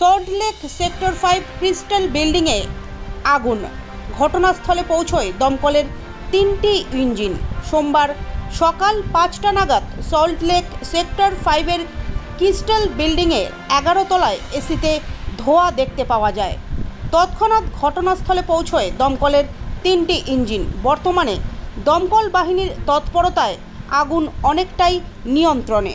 Salt Lake sector five crystal বিল্ডিংয়ে আগুন। ঘটনাস্থলে পৌঁছয় দমকলের তিনটি ইঞ্জিন। সোমবার সকাল পাঁচটা নাগাদ সল্টলেক সেক্টর ফাইভের ক্রিস্টাল বিল্ডিংয়ের এগারো তলায় এসিতে ধোঁয়া দেখতে পাওয়া যায়। তৎক্ষণাৎ ঘটনাস্থলে পৌঁছয় দমকলের তিনটি ইঞ্জিন। বর্তমানে দমকল বাহিনীর তৎপরতায় আগুন অনেকটাই নিয়ন্ত্রণে।